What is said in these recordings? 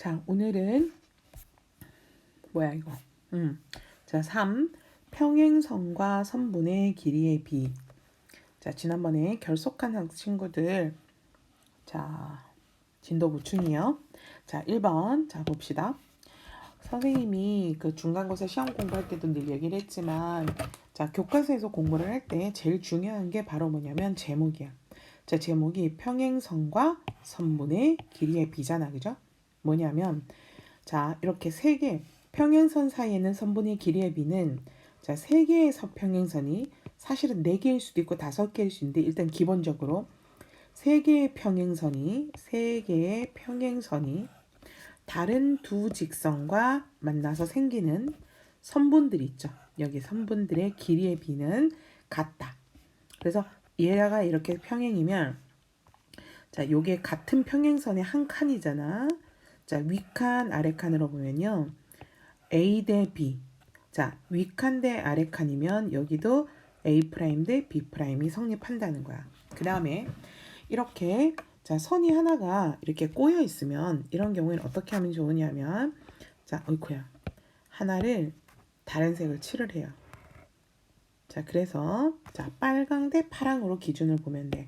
자, 오늘은 뭐야 이거? 음. 자, 3. 평행선과 선분의 길이의 비. 자, 지난번에 결속한 학 친구들 자, 진도 보충이요. 자, 1번. 자, 봅시다. 선생님이 그 중간고사 시험 공부할 때도 늘 얘기를 했지만 자, 교과서에서 공부를 할 때 제일 중요한 게 바로 뭐냐면 제목이야. 자, 제목이 평행선과 선분의 길이의 비잖아. 그죠? 뭐냐면 자, 이렇게 세 개 평행선 사이에는 선분의 길이의 비는 자, 세 개의 서평행선이 사실은 네 개일 수도 있고 다섯 개일 수 있는데 일단 기본적으로 세 개의 평행선이 세 개의 평행선이 다른 두 직선과 만나서 생기는 선분들이 있죠. 여기 선분들의 길이의 비는 같다. 그래서 얘가 이렇게 평행이면 자, 요게 같은 평행선의 한 칸이잖아. 자, 윗칸, 아래칸으로 보면요. A 대 B. 자, 윗칸 대 아래칸이면 여기도 A 프라임 대 B 프라임이 성립한다는 거야. 그 다음에 이렇게 자, 선이 하나가 이렇게 꼬여 있으면 이런 경우에는 어떻게 하면 좋으냐면 자, 어이쿠야. 하나를 다른 색을 칠을 해요. 자, 그래서 자, 빨강 대 파랑으로 기준을 보면 돼.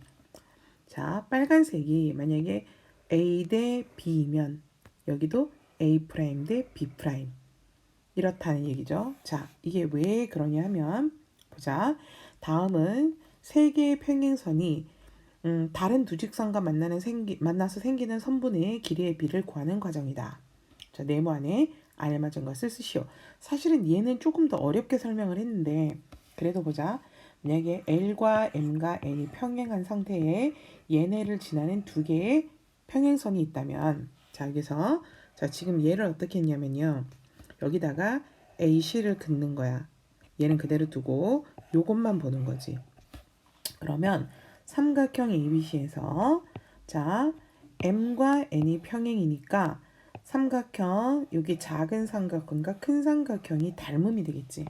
자, 빨간색이 만약에 A 대 B이면 여기도 A 프라임 대 B 프라임. 이렇다는 얘기죠. 자, 이게 왜 그러냐 하면 보자. 다음은 세 개의 평행선이 음, 다른 두 직선과 만나는 생기, 만나서 생기는 선분의 길이의 비를 구하는 과정이다. 자, 네모 안에 알맞은 것을 쓰시오. 사실은 얘는 조금 더 어렵게 설명을 했는데 그래도 보자. 만약에 L과 M과 N이 평행한 상태에 얘네를 지나는 두 개의 평행선이 있다면 자, 여기서 자, 지금 얘를 어떻게 했냐면요. 여기다가 AC를 긋는 거야. 얘는 그대로 두고 요것만 보는 거지. 그러면 삼각형 ABC에서 자 M과 N이 평행이니까 삼각형 여기 작은 삼각형과 큰 삼각형이 닮음이 되겠지.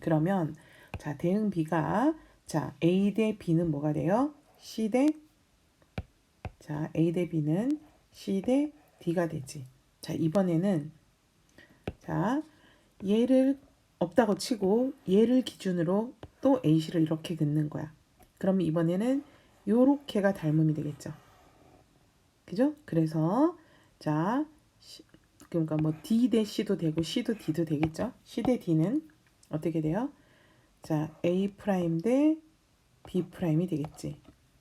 그러면 자 대응 B가 자 A 대 B는 뭐가 돼요? C 대 자 A 대 B는 C 대 D가 되지. 자 이번에는 자 얘를 없다고 치고 얘를 기준으로 또 AC를 이렇게 긋는 거야. 그럼 이번에는 요렇게가 닮음이 되겠죠. 그죠? 그래서 자 그러니까 뭐 D 대 C도 되고 C도 D도 되겠죠. C 대 D는 어떻게 돼요? 자 A 프라임 대 B 프라임이 되겠지.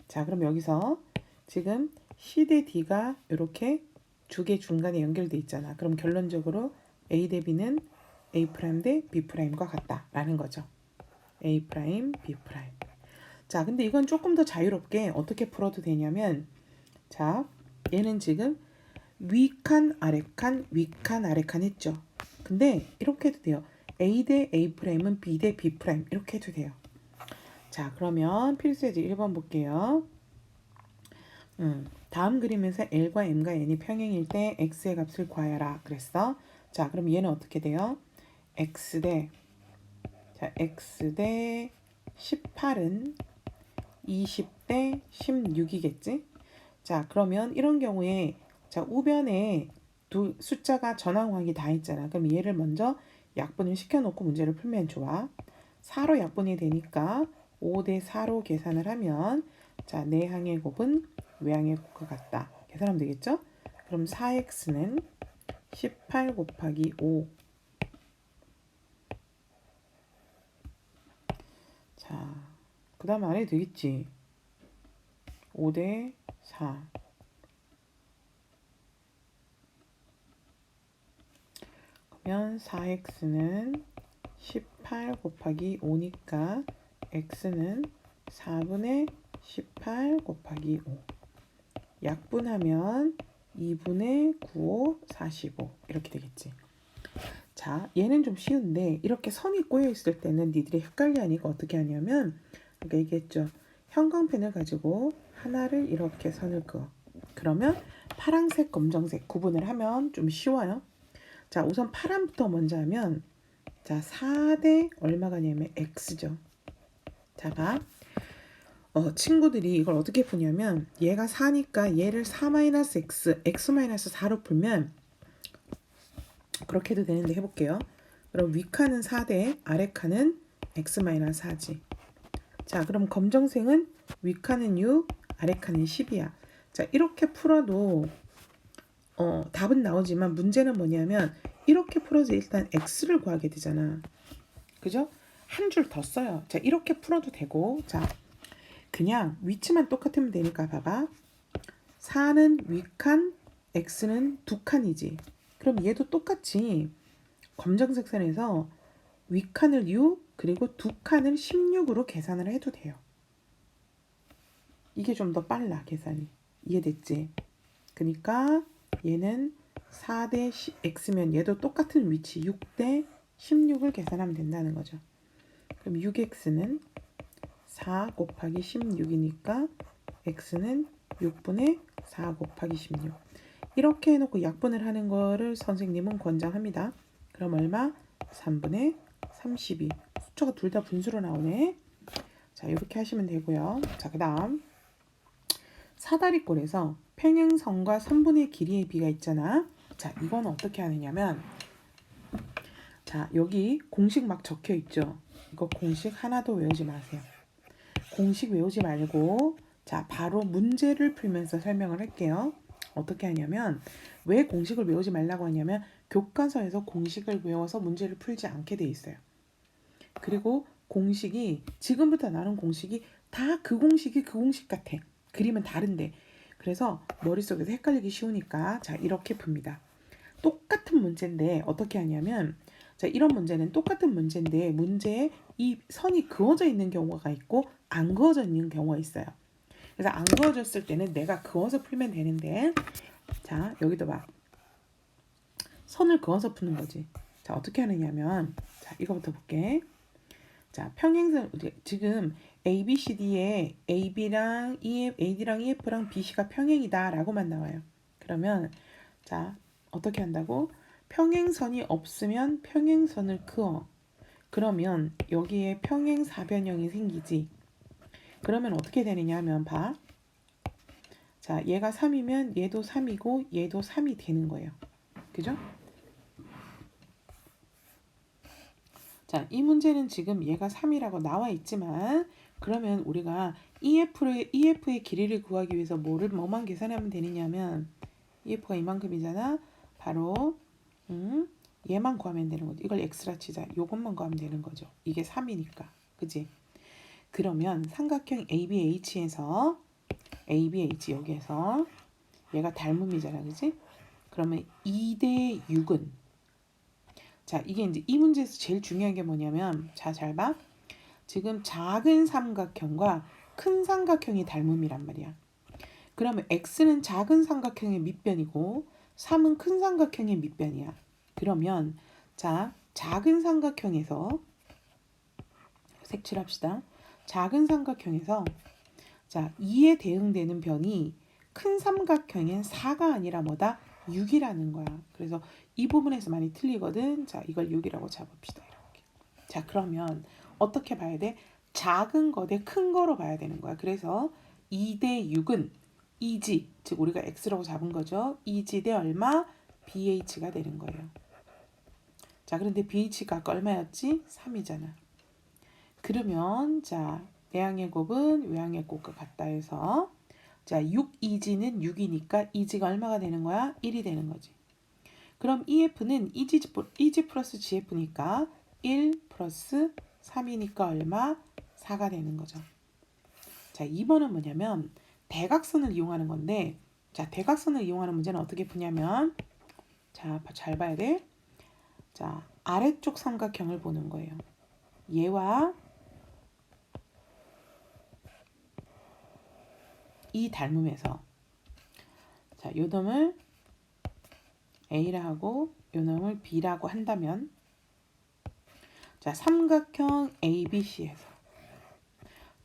자 그럼 여기서 지금 C 대 D가 이렇게 두 개 중간에 연결돼 있잖아. 그럼 결론적으로 A 대 B는 A 프라임 대 B 프라임과 같다라는 거죠. A 프라임, B 프라임. 자, 근데 이건 조금 더 자유롭게 어떻게 풀어도 되냐면, 자, 얘는 지금 위칸, 아래칸, 위칸, 아래칸 했죠. 근데 이렇게 해도 돼요. A 대 A 프라임은 B 대 B 프라임 이렇게 해도 돼요. 자, 그러면 필수예제 1번 볼게요. 음, 다음 그림에서 L과 M과 N이 평행일 때 X의 값을 구하여라 그랬어. 자, 그럼 얘는 어떻게 돼요? X 대 자, X 대 18은 20대 16이겠지? 자, 그러면 이런 경우에 자, 우변에 두 숫자가 전항항이 다 있잖아. 그럼 얘를 먼저 약분을 시켜놓고 문제를 풀면 좋아. 4로 약분이 되니까 5대 4로 계산을 하면 자, 내 항의 곱은 외항의 곱과 같다. 계산하면 되겠죠? 그럼 4x는 18 곱하기 5 자, 그 다음 안 해도 되겠지. 5 대 4. 그러면 4x는 18 곱하기 5니까 x는 4분의 18 곱하기 5. 약분하면 2분의 9, 45 이렇게 되겠지. 자, 얘는 좀 쉬운데 이렇게 선이 꼬여 있을 때는 니들이 헷갈려 하니까 어떻게 하냐면 아까 얘기했죠. 형광펜을 가지고 하나를 이렇게 선을 그어. 그러면 파란색, 검정색 구분을 하면 좀 쉬워요. 자, 우선 파란부터 먼저 하면 자, 4대 얼마가 냐면 x죠. 자, 봐. 어, 친구들이 이걸 어떻게 푸냐면 얘가 4니까 얘를 4-x, x-4로 풀면 그렇게 해도 되는데 해볼게요. 그럼 위칸은 4대 아래 칸은 x-4지. 자, 그럼 검정색은 위칸은 6, 아래 칸은 10이야. 자, 이렇게 풀어도 어, 답은 나오지만 문제는 뭐냐면 이렇게 풀어서 일단 x를 구하게 되잖아. 그죠? 한 줄 더 써요. 자, 이렇게 풀어도 되고 자, 그냥 위치만 똑같으면 되니까 봐봐. 4는 위칸, x는 두 칸이지. 그럼 얘도 똑같이 검정색 선에서 윗칸을 6 그리고 두 칸을 16으로 계산을 해도 돼요. 이게 좀 더 빨라 계산이. 이해됐지? 그러니까 얘는 4대 x면 얘도 똑같은 위치 6대 16을 계산하면 된다는 거죠. 그럼 6x는 4 곱하기 16이니까 x는 6분의 4 곱하기 16. 이렇게 해놓고 약분을 하는 거를 선생님은 권장합니다. 그럼 얼마? 3분의 32. 숫자가 둘 다 분수로 나오네. 자, 이렇게 하시면 되고요. 자, 그 다음 사다리꼴에서 평행선과 선분의 길이의 비가 있잖아. 자, 이건 어떻게 하느냐면 자, 여기 공식 막 적혀 있죠. 이거 공식 하나도 외우지 마세요. 공식 외우지 말고 자, 바로 문제를 풀면서 설명을 할게요. 어떻게 하냐면 왜 공식을 외우지 말라고 하냐면 교과서에서 공식을 외워서 문제를 풀지 않게 돼 있어요. 그리고 공식이 지금부터 나눈 공식이 다 그 공식이 그 공식 같아. 그림은 다른데. 그래서 머릿속에서 헷갈리기 쉬우니까 자 이렇게 풉니다. 똑같은 문제인데 어떻게 하냐면 자 이런 문제는 똑같은 문제인데 문제에 이 선이 그어져 있는 경우가 있고 안 그어져 있는 경우가 있어요. 그래서 안 그어졌을 때는 내가 그어서 풀면 되는데 자 여기도 봐. 선을 그어서 푸는 거지. 자 어떻게 하느냐면 자 이거부터 볼게. 자 평행선 지금 A, B, C, D에 A, B랑 E, A, D랑 E, F랑 B, C가 평행이다라고만 나와요. 그러면 자 어떻게 한다고? 평행선이 없으면 평행선을 그어. 그러면 여기에 평행 사변형이 생기지. 그러면 어떻게 되느냐 하면 봐. 자, 얘가 3이면 얘도 3이고 얘도 3이 되는 거예요. 그죠? 자, 이 문제는 지금 얘가 3이라고 나와 있지만 그러면 우리가 EF의, EF의 길이를 구하기 위해서 뭐를 뭐만 계산하면 되느냐면 EF가 이만큼이잖아. 바로 음, 얘만 구하면 되는 거죠. 이걸 x라 치자. 요것만 구하면 되는 거죠. 이게 3이니까. 그지? 그러면 삼각형 ABH에서 ABH 여기에서 얘가 닮음이잖아. 그지? 그러면 2대 6은 자, 이게 이제 이 문제에서 제일 중요한 게 뭐냐면 자, 잘 봐. 지금 작은 삼각형과 큰 삼각형이 닮음이란 말이야. 그러면 x는 작은 삼각형의 밑변이고 3은 큰 삼각형의 밑변이야. 그러면 자, 작은 삼각형에서 색칠합시다. 작은 삼각형에서 자, 2에 대응되는 변이 큰 삼각형엔 4가 아니라 뭐다? 6이라는 거야. 그래서 이 부분에서 많이 틀리거든. 자, 이걸 6이라고 잡읍시다. 이렇게. 자, 그러면 어떻게 봐야 돼? 작은 거 대 큰 거로 봐야 되는 거야. 그래서 2대 6은 2지, 즉 우리가 x라고 잡은 거죠. 2지 대 얼마? bh가 되는 거예요. 자, 그런데 bh가 얼마였지? 3이잖아. 그러면 자, 내항의 곱은 외항의 곱과 같다 해서 자, 6 2지는 6이니까 2지가 얼마가 되는 거야? 1이 되는 거지. 그럼 EF는 2G, 2G 플러스 GF니까 1 플러스 3이니까 얼마? 4가 되는 거죠. 자, 2번은 뭐냐면 대각선을 이용하는 건데 자, 대각선을 이용하는 문제는 어떻게 푸냐면 자, 잘 봐야 돼. 자, 아래쪽 삼각형을 보는 거예요. 얘와 이 닮음에서 자, 요 놈을 A라 하고 요 놈을 B라고 한다면 자, 삼각형 ABC에서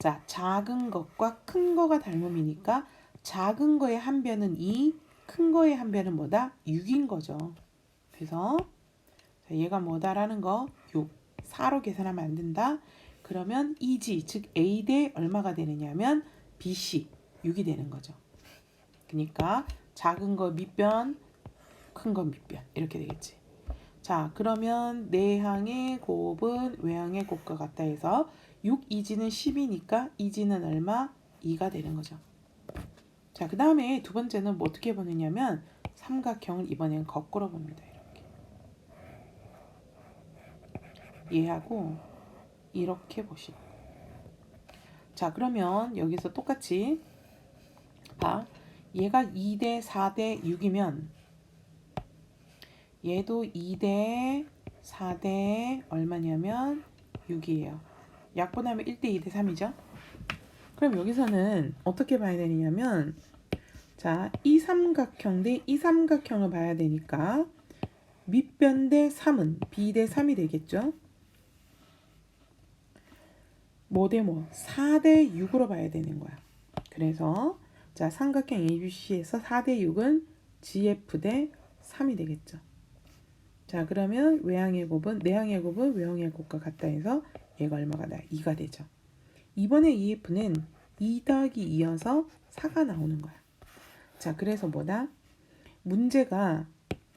자, 작은 것과 큰 거가 닮음이니까 작은 거의 한 변은 2, 큰 거의 한 변은 뭐다? 6인 거죠. 그래서 자, 얘가 뭐다라는 거 6. 4로 계산하면 안 된다. 그러면 2지, 즉 A 대 얼마가 되느냐면 BC 6이 되는 거죠. 그러니까 작은 거 밑변, 큰 거 밑변 이렇게 되겠지. 자, 그러면 내항의 곱은 외항의 곱과 같다 해서 6 이지는 10이니까 이지는 얼마? 2가 되는 거죠. 자, 그 다음에 두 번째는 뭐 어떻게 보느냐면 삼각형을 이번엔 거꾸로 봅니다. 이렇게. 얘하고 이렇게 보시고. 자, 그러면 여기서 똑같이 봐. 얘가 2대 4대 6이면 얘도 2대 4대 얼마냐면 6이에요. 약분하면 1대 2대 3이죠. 그럼 여기서는 어떻게 봐야 되느냐면 자, 이 삼각형 대 이 삼각형을 봐야 되니까 밑변 대 3은 b 대 3이 되겠죠. 뭐 대 뭐? 4 대 6으로 봐야 되는 거야. 그래서 자, 삼각형 ABC에서 4 대 6은 GF 대 3이 되겠죠. 자, 그러면 외항의 곱은 내항의 곱은 외항의 곱과 같다 해서 얘가 얼마가 나요? 2가 되죠. 이번에 EF는 2 더하기 2여서 4가 나오는 거야. 자, 그래서 뭐다? 문제가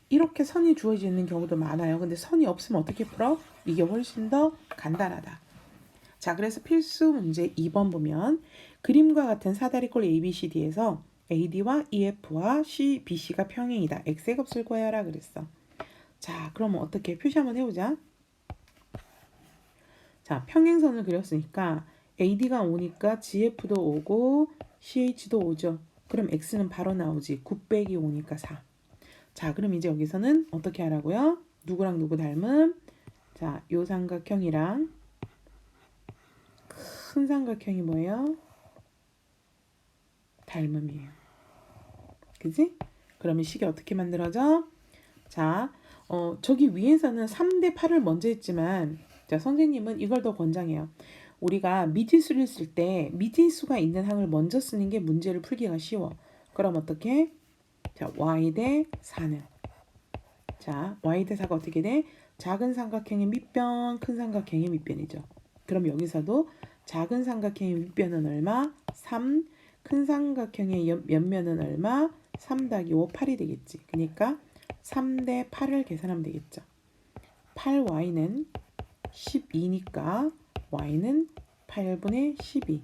이렇게 선이 주어져 있는 경우도 많아요. 근데 선이 없으면 어떻게 풀어? 이게 훨씬 더 간단하다. 자, 그래서 필수 문제 2번 보면 그림과 같은 사다리꼴 ABCD에서 AD와 EF와 C, BC가 평행이다. X의 값을 구하여라 그랬어. 자, 그러면 어떻게 표시 한번 해보자. 자, 평행선을 그렸으니까 AD가 오니까 GF도 오고 CH도 오죠. 그럼 X는 바로 나오지. 9 빼기 5니까 4. 자, 그럼 이제 여기서는 어떻게 하라고요? 누구랑 누구 닮음? 자, 요 삼각형이랑 큰 삼각형이 뭐예요? 닮음이에요. 그지? 그러면 식이 어떻게 만들어져? 자, 어, 저기 위에서는 3대 8을 먼저 했지만, 자, 선생님은 이걸 더 권장해요. 우리가 미지수를 쓸 때 미지수가 있는 항을 먼저 쓰는 게 문제를 풀기가 쉬워. 그럼 어떻게? 자, y 대 4는. 자, y 대 4가 어떻게 돼? 작은 삼각형의 밑변, 큰 삼각형의 밑변이죠. 그럼 여기서도 작은 삼각형의 밑변은 얼마? 3. 큰 삼각형의 옆- 옆면은 얼마? 3 더하기 5, 8이 되겠지. 그러니까 3대 8을 계산하면 되겠죠. 8y는 12니까 y는 8분의 12.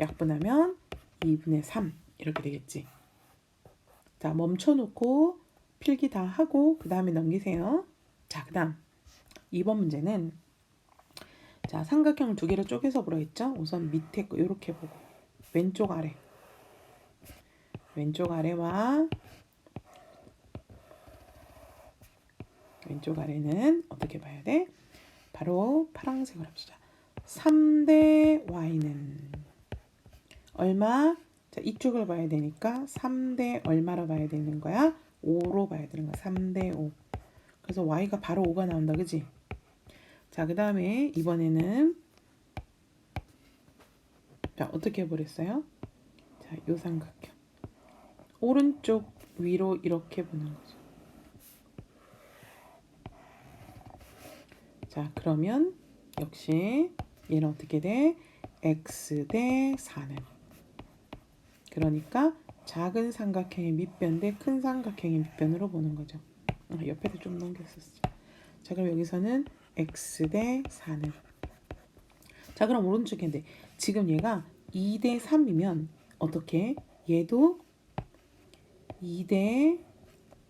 약분하면 2분의 3 이렇게 되겠지. 자, 멈춰놓고 필기 다 하고 그 다음에 넘기세요. 자, 그 다음 2번 문제는 자, 삼각형을 두 개로 쪼개서 보라 했죠? 우선 밑에 거 이렇게 보고 왼쪽 아래 왼쪽 아래와 왼쪽 아래는 어떻게 봐야 돼? 바로 파란색으로 합시다. 3대 y는 얼마? 자, 이쪽을 봐야 되니까 3대 얼마로 봐야 되는 거야? 5로 봐야 되는 거야. 3대 5. 그래서 y가 바로 5가 나온다. 그지? 자, 그 다음에 이번에는 자, 어떻게 해버렸어요? 자, 요 삼각형. 오른쪽 위로 이렇게 보는 거죠. 자, 그러면 역시 얘는 어떻게 돼? x 대 4는. 그러니까 작은 삼각형의 밑변 대 큰 삼각형의 밑변으로 보는 거죠. 아, 옆에도 좀 넘겼었어. 자, 그럼 여기서는 x 대 4는. 자, 그럼 오른쪽인데 지금 얘가 2 대 3이면 어떻게? 얘도 2 대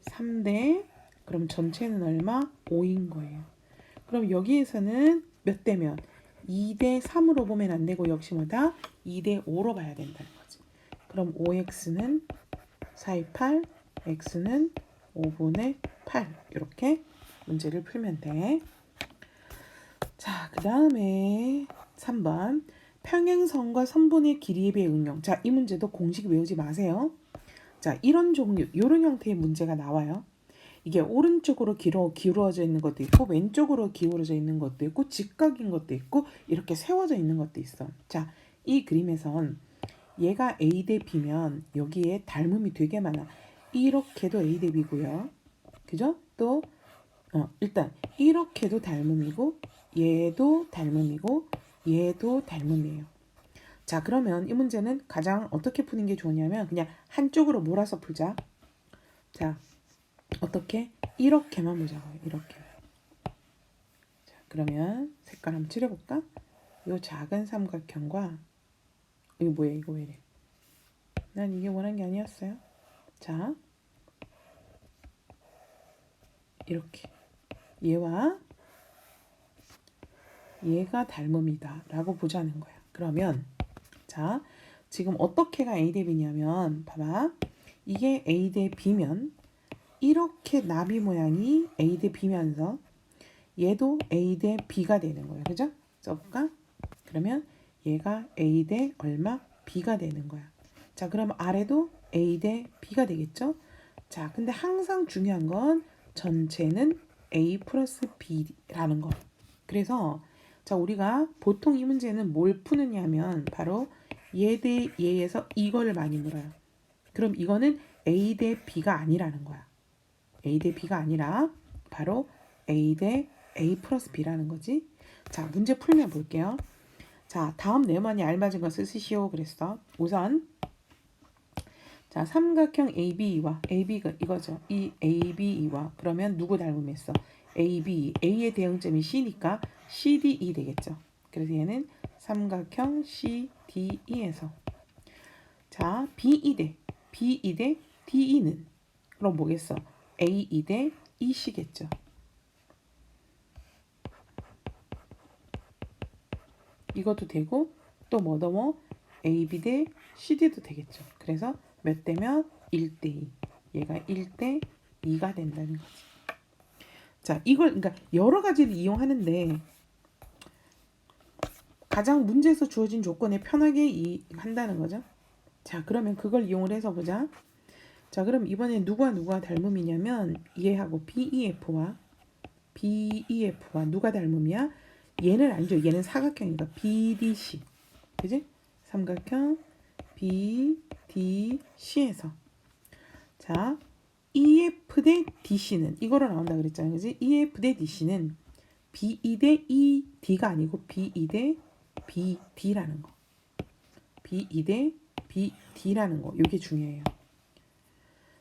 3대 그럼 전체는 얼마? 5인 거예요. 그럼 여기에서는 몇 대면 2대 3으로 보면 안 되고 역시 뭐다? 2대 5로 봐야 된다는 거지. 그럼 5x는 4의 8, x는 5분의 8 이렇게 문제를 풀면 돼. 자, 그 다음에 3번 평행선과 선분의 길이에 비해 응용. 자, 이 문제도 공식 외우지 마세요. 자, 이런 종류, 이런 형태의 문제가 나와요. 이게 오른쪽으로 기울어, 기울어져 있는 것도 있고 왼쪽으로 기울어져 있는 것도 있고 직각인 것도 있고 이렇게 세워져 있는 것도 있어. 자, 이 그림에선 얘가 A 대 B면 여기에 닮음이 되게 많아. 이렇게도 A 대 B고요. 그죠? 또 어, 일단 이렇게도 닮음이고 얘도 닮음이고 얘도 닮음이에요. 자, 그러면 이 문제는 가장 어떻게 푸는 게 좋으냐면 그냥 한쪽으로 몰아서 풀자. 자, 어떻게? 이렇게만 보자고요. 이렇게. 그러면 색깔 한번 칠해볼까? 요 작은 삼각형과 이거 뭐야 이거 왜 이래? 난 이게 원한 게 아니었어요. 자, 이렇게 얘와 얘가 닮음이다 라고 보자는 거야. 그러면 자 지금 어떻게가 A 대 B냐면 봐봐 이게 A 대 B면 이렇게 나비 모양이 A 대 B면서 얘도 A 대 B가 되는 거야. 그죠? 써볼까? 그러면 얘가 A 대 얼마? B가 되는 거야. 자, 그럼 아래도 A 대 B가 되겠죠? 자, 근데 항상 중요한 건 전체는 A 플러스 B라는 거. 그래서 자, 우리가 보통 이 문제는 뭘 푸느냐 하면 바로 얘 대 얘에서 이거를 많이 물어요. 그럼 이거는 A 대 B가 아니라는 거야. A 대 B가 아니라 바로 A 대 A 플러스 B라는 거지. 자, 문제 풀면 볼게요. 자, 다음 네모니 알맞은 것을 쓰시오 그랬어. 우선 자, 삼각형 AB와 AB가 이거죠. 이 AB와 그러면 누구 닮음했어? AB, A의 대응점이 C니까 CDE 되겠죠. 그래서 얘는 삼각형 CDE에서 자, B2 대 B2 대 DE는 그럼 뭐겠어? A2 대 EC겠죠. 이것도 되고 또 뭐 더 뭐 AB 대 CD도 되겠죠. 그래서 몇 대면 1대 2. 얘가 1대 2가 된다는 거지. 자, 이걸 그러니까 여러 가지를 이용하는데 가장 문제에서 주어진 조건에 편하게 이, 한다는 거죠. 자, 그러면 그걸 이용을 해서 보자. 자, 그럼 이번에 누가 누가 닮음이냐면 얘하고 BEF와 BEF와 누가 닮음이야? 얘는 아니죠. 얘는 사각형이니까 BDC. 그지? 삼각형 BDC에서 자, EF 대 DC는 이거로 나온다 그랬잖아요. 그지? EF 대 DC는 BE 대 ED가 아니고 BE 대 BD라는 거. BE 대 BD라는 거. 이게 중요해요.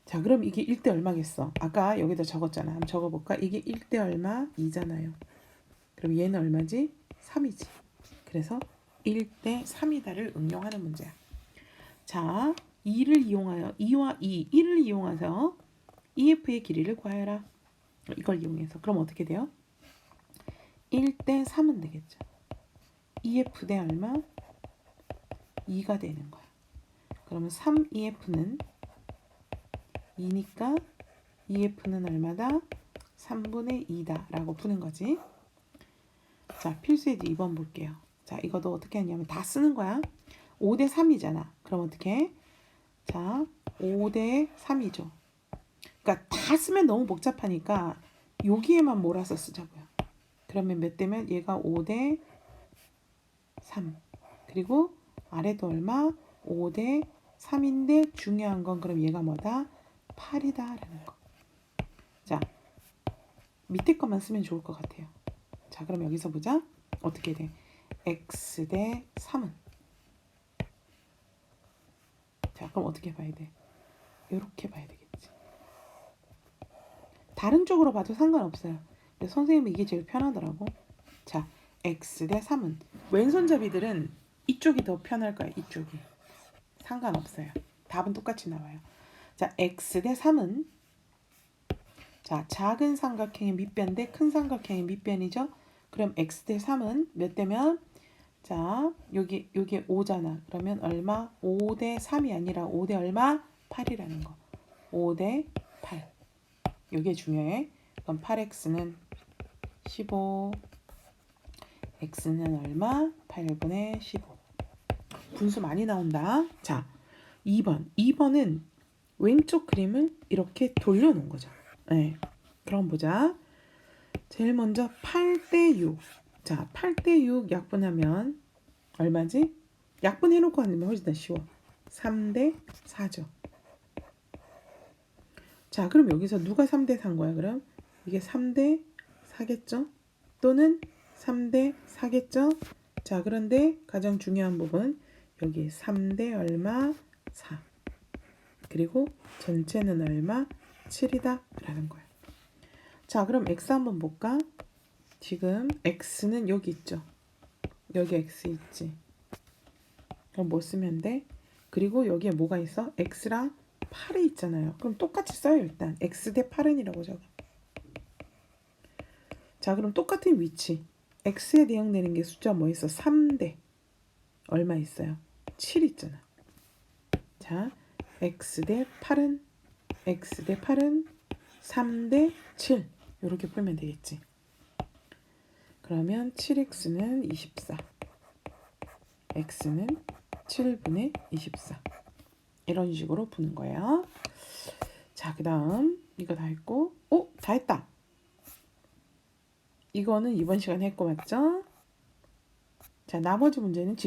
자, 그럼 이게 1대 얼마겠어? 아까 여기다 적었잖아. 한번 적어볼까? 이게 1대 얼마? 2잖아요. 그럼 얘는 얼마지? 3이지. 그래서 1대 3이다를 응용하는 문제야. 자, 2를 이용하여 2와 2, 1을 이용해서 EF의 길이를 구하여라. 이걸 이용해서 그럼 어떻게 돼요? 1대 3은 되겠죠. EF 대 얼마? 2가 되는 거야. 그러면 3EF는 2니까 EF는 얼마다? 3분의 2다 라고 푸는 거지. 자, 필수예제 2번 볼게요. 자, 이것도 어떻게 하냐면 다 쓰는 거야. 5 대 3이잖아. 그럼 어떻게 해? 자, 5 대 3이죠. 그러니까 다 쓰면 너무 복잡하니까 여기에만 몰아서 쓰자고요. 그러면 몇 대면 얘가 5 대 3. 그리고 아래도 얼마? 5 대 3인데 중요한 건 그럼 얘가 뭐다? 8이다라는 거. 자, 밑에 것만 쓰면 좋을 것 같아요. 자, 그럼 여기서 보자. 어떻게 돼? x 대 3은 자, 그럼 어떻게 봐야 돼? 이렇게 봐야 되겠지. 다른 쪽으로 봐도 상관없어요. 근데 선생님이 이게 제일 편하더라고. 자, x 대 3은 왼손잡이들은 이쪽이 더 편할 거야. 이쪽이. 상관없어요. 답은 똑같이 나와요. 자, x 대 3은 자, 작은 삼각형의 밑변 대 큰 삼각형의 밑변이죠. 그럼 x 대 3은 몇 대면 자, 여기 여기 5잖아. 그러면 얼마? 5 대 3이 아니라 5 대 얼마? 8이라는 거. 5 대 8. 이게 중요해. 그럼 8x는 15 x는 얼마? 8분의 15. 분수 많이 나온다. 자, 2번. 2번은 왼쪽 그림을 이렇게 돌려놓은 거죠. 네. 그럼 보자. 제일 먼저 8대 6. 자, 8대 6 약분하면 얼마지? 약분해놓고 하면 훨씬 더 쉬워. 3대 4죠. 자, 그럼 여기서 누가 3대 4인 거야, 그럼? 이게 3대 4겠죠? 또는 3대 4겠죠? 자, 그런데 가장 중요한 부분 여기 3대 얼마? 4. 그리고 전체는 얼마? 7이다 라는 거야. 자, 그럼 x 한번 볼까? 지금 x는 여기 있죠. 여기 x 있지. 그럼 뭐 쓰면 돼? 그리고 여기에 뭐가 있어? x랑 8이 있잖아요. 그럼 똑같이 써요, 일단. x 대 8은이라고 적어. 자, 그럼 똑같은 위치. x에 대응되는 게 숫자 뭐 있어? 3대. 얼마 있어요? 7 있잖아. 자, x 대 8은 x 대 8은 3 대 7. 이렇게 풀면 되겠지. 그러면 7x는 24. x는 7분의 24. 이런 식으로 푸는 거예요. 자, 그 다음 이거 다 했고, 오, 다 했다. 이거는 이번 시간에 했고 맞죠? 자, 나머지 문제는 직